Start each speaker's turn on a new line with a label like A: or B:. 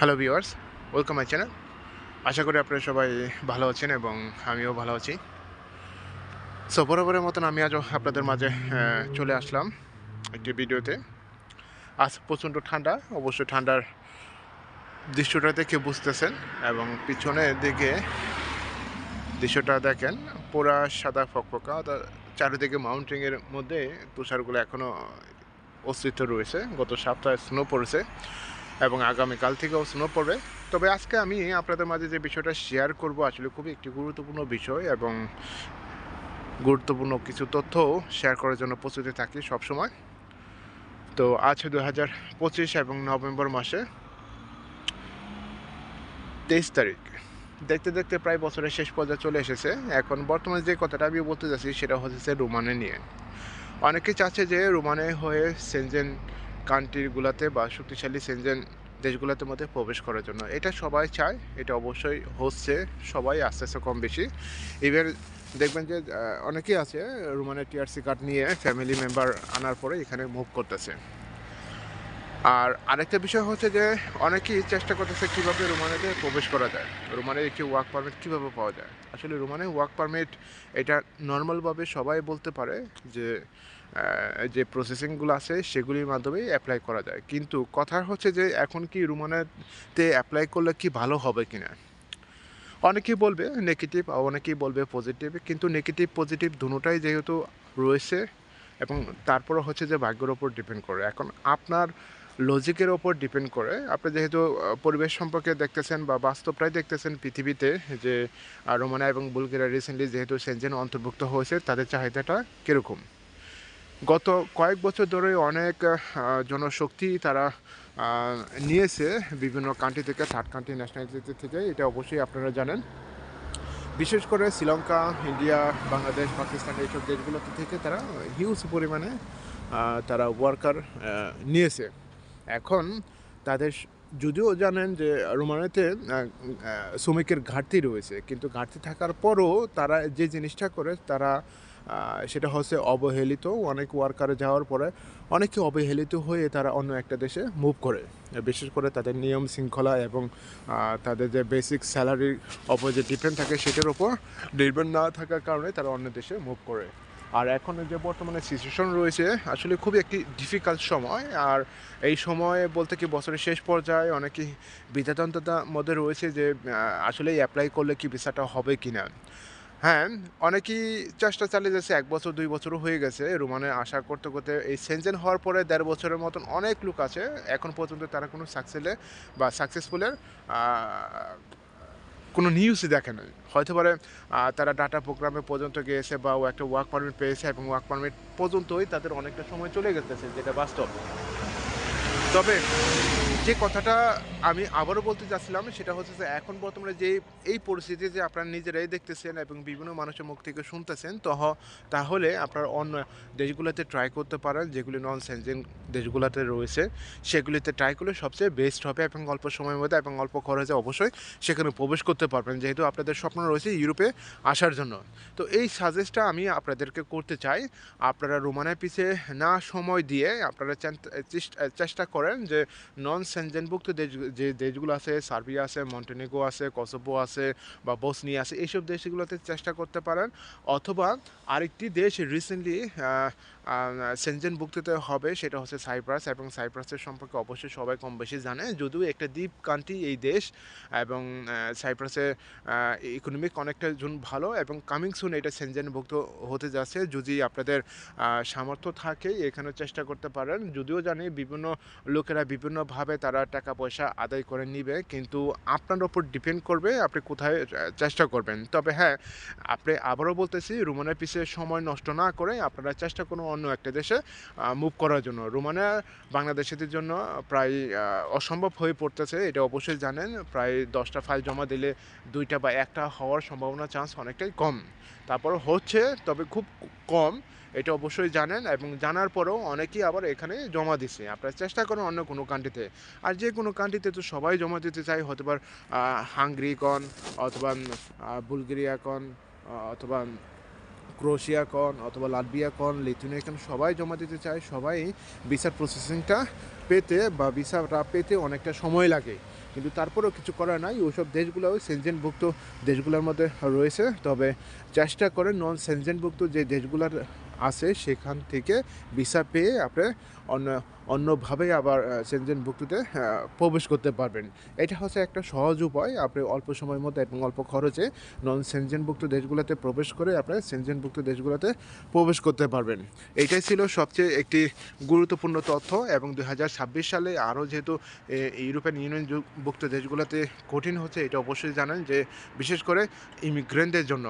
A: Hello viewers welcome my channel আশা করি আপনারা সবাই ভালো আছেন এবং আমিও ভালো আছি। সো বরাবরের মতন আমি আজও আপনাদের মাঝে চলে আসলাম একটি ভিডিওতে। আজ প্রচণ্ড ঠান্ডা। অবশ্যই ঠান্ডার দৃশ্যটা দেখে বুঝতেছেন এবং পিছনের দিকে দৃশ্যটা দেখেন। পুরা সাদা ফকফকা। চারিদিকে মাউন্টেনের মধ্যে তুষারগুলো এখনও অস্তিত্ব রয়েছে। গত সপ্তাহে স্নো পড়েছে। এবং আগামীকাল থেকেও স্নো পড়বে। তবে আজকে আমি আপনাদের মাঝে যে বিষয়টা শেয়ার করব, আসলে খুবই একটি গুরুত্বপূর্ণ বিষয় এবং গুরুত্বপূর্ণ কিছু তথ্য শেয়ার করার জন্য প্রস্তুতি থাকি সবসময়। তো আজ দু হাজার পঁচিশ এবং নভেম্বর মাসে তেইশ তারিখ। দেখতে দেখতে প্রায় বছরের শেষ পর্যায়ে চলে এসেছে। এখন বর্তমানে যে কথাটা আমি বলতে যাচ্ছি সেটা হচ্ছে রোমানে নিয়ে। অনেকে চাচ্ছে যে রোমানে হয়ে সেনজেন কান্ট্রিগুলোতে বা শক্তিশালী সেনজেন দেশগুলোতে মধ্যে প্রবেশ করার জন্য। এটা সবাই চায়, এটা অবশ্যই হচ্ছে, সবাই আস্তে আস্তে কম বেশি। ইভেন দেখবেন যে অনেকেই আছে, রোমানের টিআরসি কার্ড নিয়ে ফ্যামিলি মেম্বার আনার পরে এখানে মুভ করতেছে। আর আরেকটা বিষয় হচ্ছে যে অনেকেই চেষ্টা করতেছে কীভাবে রোমানেতে প্রবেশ করা যায় রোমানের একটি ওয়ার্ক পারমিট কীভাবে পাওয়া যায়। আসলে রোমানে ওয়ার্ক পারমিট এটা নর্মালভাবে সবাই বলতে পারে যে যে প্রসেসিংগুলো আছে সেগুলির মাধ্যমেই অ্যাপ্লাই করা যায়। কিন্তু কথা হচ্ছে যে এখন কি রোমানেতে অ্যাপ্লাই করলে কি ভালো হবে কি না অনেকেই বলবে নেগেটিভ আর অনেকেই বলবে পজিটিভ কিন্তু নেগেটিভ পজিটিভ দুটোটাই যেহেতু রয়েছে এবং তারপরে হচ্ছে যে ভাগ্যের ওপর ডিপেন্ড করে। এখন আপনার লজিকের ওপর ডিপেন্ড করে। আপনি যেহেতু পরিবেশ সম্পর্কে দেখতেছেন বা বাস্তবটাই দেখতেছেন পৃথিবীতে, যে রোমানিয়া এবং বুলগেরিয়া রিসেন্টলি যেহেতু সেনজেন অন্তর্ভুক্ত হয়েছে, তাদের চাহিদাটা কীরকম? গত কয়েক বছর ধরে অনেক জনশক্তি তারা নিয়েছে বিভিন্ন কান্ট্রি থেকে থার্ড কান্ট্রি ন্যাশনালিটি থেকে, এটা অবশ্যই আপনারা জানেন। বিশেষ করে শ্রীলঙ্কা, ইন্ডিয়া, বাংলাদেশ, পাকিস্তান এইসব দেশগুলোতে থেকে তারা হিউজ পরিমাণে তারা ওয়ার্কার নিয়েছে। এখন তাদের যদিও জানেন যে আহ, শ্রমিকের ঘাটতি রয়েছে কিন্তু ঘাটতি থাকার পরও তারা যে জিনিসটা করে তারা সেটা হচ্ছে অবহেলিত। অনেক ওয়ার্কারে যাওয়ার পরে অনেকে অবহেলিত হয়ে তারা অন্য একটা দেশে মুভ করে। বিশেষ করে তাদের নিয়ম শৃঙ্খলা এবং তাদের যে বেসিক স্যালারির ওপর যে ডিপেন্ড থাকে সেটার ওপর ডিপেন্ড না থাকার কারণে তারা অন্য দেশে মুভ করে। আর এখন যে বর্তমানে সিচুয়েশন রয়েছে, আসলে খুবই একটি ডিফিকাল্ট সময়। আর এই সময়ে বলতে কি বছরের শেষ পর্যায়ে অনেকেই বিধাতন্ত্রতার মধ্যে রয়েছে যে আসলে অ্যাপ্লাই করলে কি ভিসাটা হবে কি না হ্যাঁ অনেকেই চেষ্টা চালিয়ে যাচ্ছে, এক বছর, দুই বছরও হয়ে গেছে। রোমানে আশা করতে করতে এই সেনজেন হওয়ার পরে দেড় বছরের মতন অনেক লোক আছে। এখন পর্যন্ত তারা কোনো সাকসেসে বা সাকসেসফুলের কোনো নিউজই দেখে নাই। হয়তো পারে তারা ডাটা প্রোগ্রামে পর্যন্ত গিয়েছে বা ও একটা ওয়ার্ক পারমিট পেয়েছে এবং ওয়ার্ক পারমিট পর্যন্তই তাদের অনেকটা সময় চলে গেছে, যেটা বাস্তব। তবে যে কথাটা আমি আবারও বলতে চাচ্ছিলাম সেটা হচ্ছে যে এখন বর্তমানে যে এই পরিস্থিতি যে আপনারা নিজেরাই দেখতেছেন এবং বিভিন্ন মানুষের মুখ থেকে শুনতেছেন তহ তাহলে আপনার অন্য দেশগুলোতে ট্রাই করতে পারেন, যেগুলি নন সেনজেন দেশগুলোতে রয়েছে, সেগুলিতে ট্রাই করলে সবচেয়ে বেস্ট হবে এবং অল্প সময়ের মধ্যে এবং অল্প খরচে অবশ্যই সেখানে প্রবেশ করতে পারবেন। যেহেতু আপনাদের স্বপ্ন রয়েছে ইউরোপে আসার জন্য। তো এই সাজেস্টটা আমি আপনাদেরকে করতে চাই। আপনারা রোমানের পিছে না সময় দিয়ে আপনারা চেষ্টা করেন যে নন সেনজেনভুক্ত দেশ যে দেশগুলো আছে, সার্বিয়া আছে, মন্টেনেগো আছে, কসোভো আছে বা বসনি আছে, এইসব দেশগুলোতে চেষ্টা করতে পারেন। অথবা আরেকটি দেশ রিসেন্টলি সেনজেনভুক্ততে হবে, সেটা হচ্ছে সাইপ্রাস এবং সাইপ্রাসের সম্পর্কে অবশ্যই সবাই কম বেশি জানে। যদিও একটা দ্বীপ কান্ট্রি এই দেশ এবং সাইপ্রাসে ইকোনমিক অনেকটা জন ভালো এবং কামিং সুন এটা সেনজেনভুক্ত হতে যাচ্ছে। যদি আপনাদের সামর্থ্য থাকে এখানে চেষ্টা করতে পারেন। যদিও জানি বিভিন্ন লোকেরা বিভিন্নভাবে তারা টাকা পয়সা আদায় করে নিবে, কিন্তু আপনার ওপর ডিপেন্ড করবে আপনি কোথায় চেষ্টা করবেন। তবে হ্যাঁ আপনি আবারও বলতেছি, রোমানের পিছিয়ে সময় নষ্ট না করে আপনারা চেষ্টা করুন অন্য একটা দেশে মুভ করার জন্য। রোমানিয়া বাংলাদেশিদের জন্য প্রায় অসম্ভব হয়ে পড়তেছে, এটা অবশ্যই জানেন। প্রায় দশটা ফাইল জমা দিলে দুইটা বা একটা হওয়ার সম্ভাবনা চান্স অনেকটাই কম। তারপর হচ্ছে, তবে খুব কম, এটা অবশ্যই জানেন। এবং জানার পরেও অনেকেই আবার এখানে জমা দিচ্ছে আপনারা চেষ্টা করেন অন্য কোনো কান্ট্রিতে আর যে কোনো কান্ট্রিতে তো সবাই জমা দিতে চায়, হতে হাঙ্গরি কন অথবা বুলগেরিয়া কন অথবা ক্রোশিয়া কন অথবা লাটভিয়া কন, লিথুনিয়া কন, সবাই জমা দিতে চায়, সবাই ভিসার প্রসেসিংটা পেতে বা ভিসাটা পেতে অনেকটা সময় লাগে। কিন্তু তারপরেও কিছু করার নাই, ওইসব দেশগুলোও সেনজেনভুক্ত দেশগুলোর মধ্যে রয়েছে। তবে চেষ্টা করে নন সেনজেনভুক্ত যে দেশগুলোর আছে সেখান থেকে ভিসা পেয়ে আপনি অন্য, অন্যভাবে আবার সেনজেনভুক্ততে প্রবেশ করতে পারবেন। এটা হচ্ছে একটা সহজ উপায়। আপনি অল্প সময়ের মধ্যে এবং অল্প খরচে নন সেনজেনভুক্ত দেশগুলোতে প্রবেশ করে আপনি সেনজেনভুক্ত দেশগুলোতে প্রবেশ করতে পারবেন। এটাই ছিল সবচেয়ে একটি গুরুত্বপূর্ণ তথ্য এবং দু হাজার ছাব্বিশ সালে আরও যেহেতু ইউরোপিয়ান ইউনিয়ন যুক্ত দেশগুলোতে কঠিন হচ্ছে, এটা অবশ্যই জানেন যে বিশেষ করে ইমিগ্রেন্টদের জন্য।